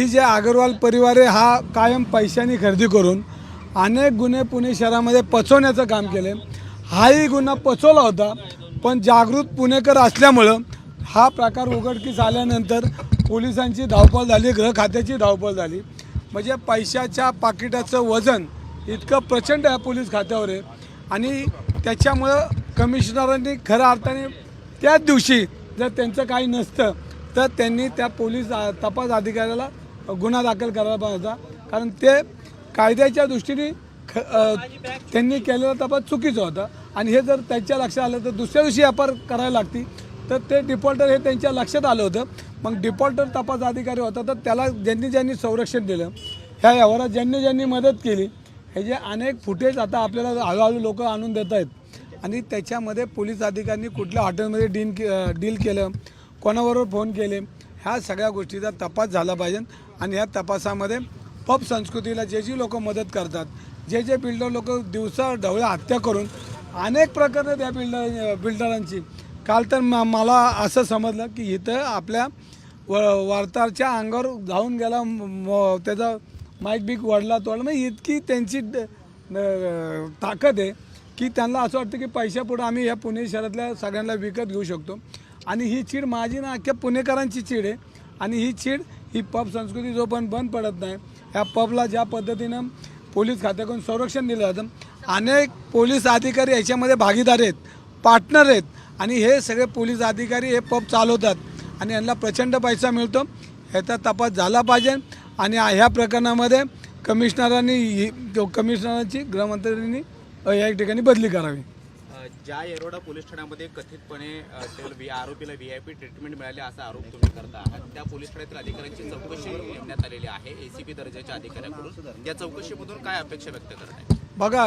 ही जे अगरवाल परिवार आहे हा कायम पैशाने खरेदी करून अनेक गुन्हे पुणे शहरामध्ये पचवण्याचं काम केले हाही गुन्हा पचवला होता पण जागृत पुणेकर असल्यामुळं हा प्रकार उघडकीस आल्यानंतर पोलिसांची धावपळ झाली गृह खात्याची धावपळ झाली. म्हणजे पैशाच्या पाकिटाचं वजन इतकं प्रचंड आहे पोलीस खात्यावर आहे. आणि त्याच्यामुळं कमिशनरांनी खऱ्या अर्थाने त्याच दिवशी जर त्यांचं काही नसतं तर त्यांनी त्या पोलीस तपास अधिकाऱ्याला गुन्हा दाखल करायला पाहिजे होता. कारण ते कायद्याच्या दृष्टीने ख त्यांनी केलेला तपास चुकीचा होता. आणि हे जर त्यांच्या लक्षात आलं तर दुसऱ्या दिवशी व्यापार करायला लागती तर ते डिफॉल्टर हे त्यांच्या लक्षात आलं होतं. मग डिफॉल्टर तपास अधिकारी होता तर त्याला ज्यांनी ज्यांनी संरक्षण दिलं ह्या व्यवहारात ज्यांनी ज्यांनी मदत केली हे जे अनेक फुटेज आता आपल्याला हळूहळू लोक आणून देत आहेत. आणि त्याच्यामध्ये पोलीस अधिकाऱ्यांनी कुठल्या हॉटेलमध्ये डील डील केलं कोणाबरोबर फोन केले ह्या सगळ्या गोष्टीचा तपास झाला पाहिजे. आणि ह्या तपासामध्ये पब संस्कृतीला जे जी लोक मदत करतात जे जे बिल्डर लोक दिवसा ढवळ्या हत्या करून अनेक प्रकारे त्या बिल्डर बिल्डरांची. काल तर म- मला असं समजलं की इथं आपल्या व वार्ताच्या अंगावर धावून गेला त्याचा माईक बीक वडला तोडला म्हणजे इतकी त्यांची ताकद आहे की त्यांना असं वाटतं की पैशापुढं आम्ही या पुणे शहरातल्या सगळ्यांना विकत घेऊ शकतो. आणि ही चीड माझी ना अख्ख्या पुणेकरांची चीड आहे. आणि ही चीड ही पब संस्कृती जो पण बंद पडत नाही ह्या पबला ज्या पद्धतीनं पोलीस खात्याकडून संरक्षण दिलं जातं अनेक पोलीस अधिकारी याच्यामध्ये भागीदार आहेत पार्टनर आहेत आणि हे सगळे पोलीस अधिकारी हे पब चालवतात आणि यांना प्रचंड पैसा मिळतो. ह्याचा तपास झाला पाहिजे आणि ह्या प्रकरणामध्ये कमिशनरांनी ही- कमिशनरांची गृहमंत्र्यांनी या ठिकाणी बदली करावी. ज्या येरोडा पोलीस ठाण्यामध्ये कथितपणे व्ही आरोपीला व्ही आय पी ट्रीटमेंट मिळाली असा आरोप तुम्ही करता आहात. त्या पोलीस ठाण्यातील अधिकाऱ्यांची चौकशी नेमण्यात आलेली आहे एसीपी दर्जाच्या अधिकाऱ्यांकडून. या चौकशीमधून काय अपेक्षा व्यक्त करत बघा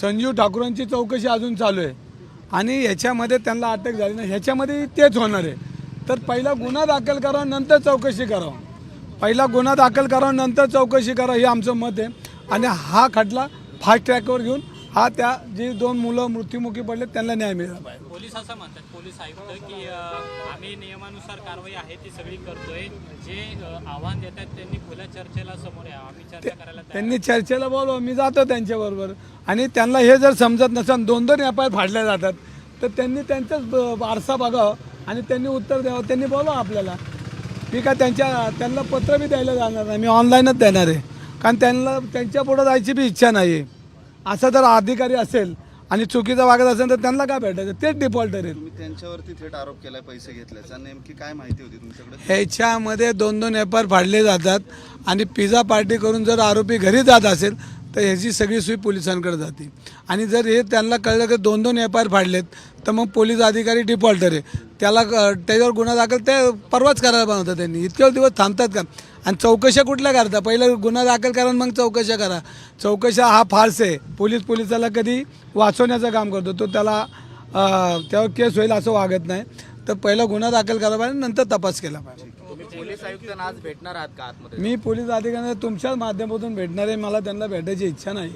संजीव ठाकूरांची चौकशी अजून चालू आहे. आणि ह्याच्यामध्ये त्यांना अटक झाली नाही. ह्याच्यामध्ये तेच होणार आहे. तर पहिला गुन्हा दाखल करावा नंतर चौकशी करावं पहिला गुन्हा दाखल करावा नंतर चौकशी करा हे आमचं मत आहे. आणि हा खटला फास्ट ट्रॅकवर घेऊन हा त्या जी दोन मुलं मृत्युमुखी पडले त्यांना न्याय मिळाला पाहिजे. पोलीस असं म्हणतात पोलीस आयुक्त की आम्ही नियमानुसार कारवाई आहे ती सगळी करतोय. जे आव्हान देतात त्यांनी खुल्या चर्चेला समोर या आम्ही चर्चा करायला त्यांनी चर्चेला बोलवा मी जातो त्यांच्याबरोबर. आणि त्यांना हे जर समजत नसेल दोन दोन व्यापार फाडल्या जातात तर त्यांनी त्यांचाच आरसा बघावं आणि त्यांनी उत्तर द्यावं. त्यांनी बोलवा आपल्याला. मी काय त्यांच्या त्यांना पत्र बी द्यायला जाणार नाही. मी ऑनलाईनच देणार आहे. कारण त्यांना त्यांच्या पुढं जायची बी इच्छा नाही आहे असा जर अधिकारी असेल आणि चुकीचा वागत असेल तर त्यांना काय भेटायचं? तेच डिफॉल्टर आहेत तुम्ही त्यांच्यावरती थेट आरोप केलाय पैसे घेतल्याचा नेमकी काय माहिती होती तुमच्याकडे? ह्याच्यामध्ये दोन दोन व्यापार फाडले जातात आणि पिझ्झा पार्टी करून जर आरोपी घरी जात असेल तर ह्याची सगळी सोयी पोलिसांकडे जाते. आणि जर हे त्यांना कळलं की दोन दोन व्यापार फाडलेत तर मग पोलीस अधिकारी डिफॉल्टर आहे त्याला त्याच्यावर गुन्हा दाखल ते परवाच करायला होता त्यांनी. इतके दिवस थांबतात का? आणि चौकशा कुठल्या करता? पहिलं गुन्हा दाखल करा मग चौकशा करा. चौकशा हा फार्स आहे. पोलीस पोलिसाला कधी वाचवण्याचं काम करतो. तो त्याला त्यावर केस होईल असं वागत नाही. तर पहिला गुन्हा दाखल करायला पाहिजे नंतर तपास केला पाहिजे. तुम्ही पोलीस आयुक्तांना आज भेटणार आहात का आतमध्ये? मी पोलीस अधिकाऱ्यांना तुमच्याच माध्यमातून भेटणार आहे. मला त्यांना भेटायची इच्छा नाही.